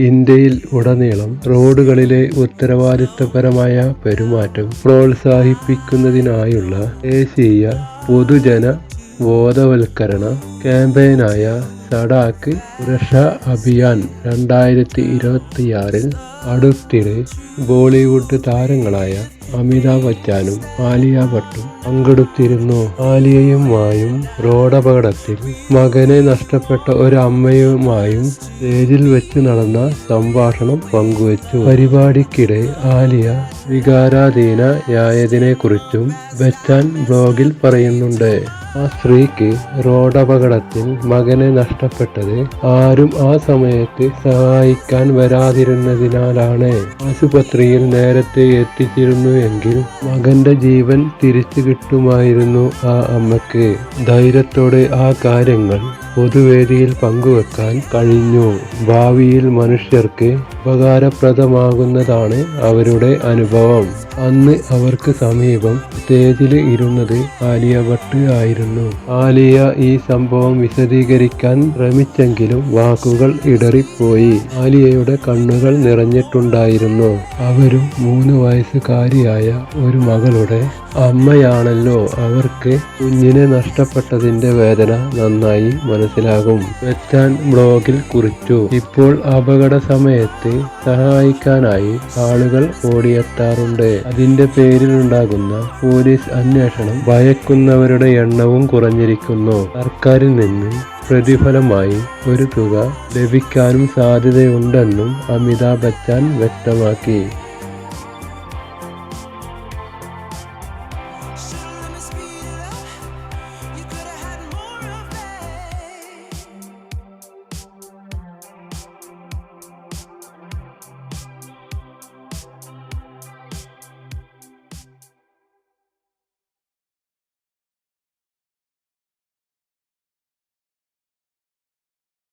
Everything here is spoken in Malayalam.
ഇന്ത്യയിൽ ഉടനീളം റോഡുകളിലെ ഉത്തരവാദിത്തപരമായ പെരുമാറ്റം പ്രോത്സാഹിപ്പിക്കുന്നതിനായുള്ള ദേശീയ പൊതുജന ബോധവൽക്കരണ ക്യാമ്പയിനായ സഡാക്ക് സുരക്ഷാ അഭിയാൻ രണ്ടായിരത്തി ഇരുപത്തിയാറിൽ അടുത്തിടെ ബോളിവുഡ് താരങ്ങളായ അമിതാഭ് ബച്ചാനും ആലിയ ഭട്ടും പങ്കെടുത്തിരുന്നു. ആലിയയും ആലിയയുമായും റോഡപകടത്തിൽ മകനെ നഷ്ടപ്പെട്ട ഒരു അമ്മയുമായും സ്റ്റേജിൽ വെച്ച് നടന്ന സംഭാഷണം പങ്കുവച്ചു. പരിപാടിക്കിടെ ആലിയ വികാരാധീനയായതിനെക്കുറിച്ചും ബച്ചാൻ ബ്ലോഗിൽ പറയുന്നുണ്ട്. ആ സ്ത്രീക്ക് റോഡപകടത്തിൽ മകനെ നഷ്ടപ്പെട്ടത് ആരും ആ സമയത്ത് സഹായിക്കാൻ വരാതിരുന്നതിനാലാണ്. ആശുപത്രിയിൽ നേരത്തെ എത്തിച്ചിരുന്നു എങ്കിൽ മകന്റെ ജീവൻ തിരിച്ചു കിട്ടുമായിരുന്നു ആ അമ്മയ്ക്ക്. ധൈര്യത്തോടെ ആ കാര്യങ്ങൾ പൊതുവേദിയിൽ പങ്കുവെക്കാൻ കഴിഞ്ഞു. ഭാവിയിൽ മനുഷ്യർക്ക് ഉപകാരപ്രദമാകുന്നതാണ് അവരുടെ അനുഭവം. അന്ന് അവർക്ക് സമീപം സ്റ്റേജിൽ ഇരുന്നത് ആലിയ ഭട്ട് ആയിരുന്നു. ആലിയ ഈ സംഭവം വിശദീകരിക്കാൻ ശ്രമിച്ചെങ്കിലും വാക്കുകൾ ഇടറിപ്പോയി. ആലിയയുടെ കണ്ണുകൾ നിറഞ്ഞിട്ടുണ്ടായിരുന്നു. അവരും മൂന്ന് വയസ്സുകാരിയായ ഒരു മകളുടെ അമ്മയാണല്ലോ അവർക്ക് കുഞ്ഞിനെ നഷ്ടപ്പെട്ടതിന്റെ വേദന നന്നായി മനസ്സിലാകും. വെച്ചാൻ ബ്ലോഗിൽ കുറിച്ചു. ഇപ്പോൾ അപകട സമയത്ത് സഹായിക്കാനായി ആളുകൾ ഓടിയെത്താറുണ്ട്. അതിന്റെ പേരിലുണ്ടാകുന്ന പോലീസ് അന്വേഷണം ഭയക്കുന്നവരുടെ എണ്ണവും കുറഞ്ഞിരിക്കുന്നു. സർക്കാരിൽ നിന്ന് പ്രതിഫലമായി ഒരു തുക ലഭിക്കാനും സാധ്യതയുണ്ടെന്നും അമിതാഭ് ബച്ചൻ വ്യക്തമാക്കി.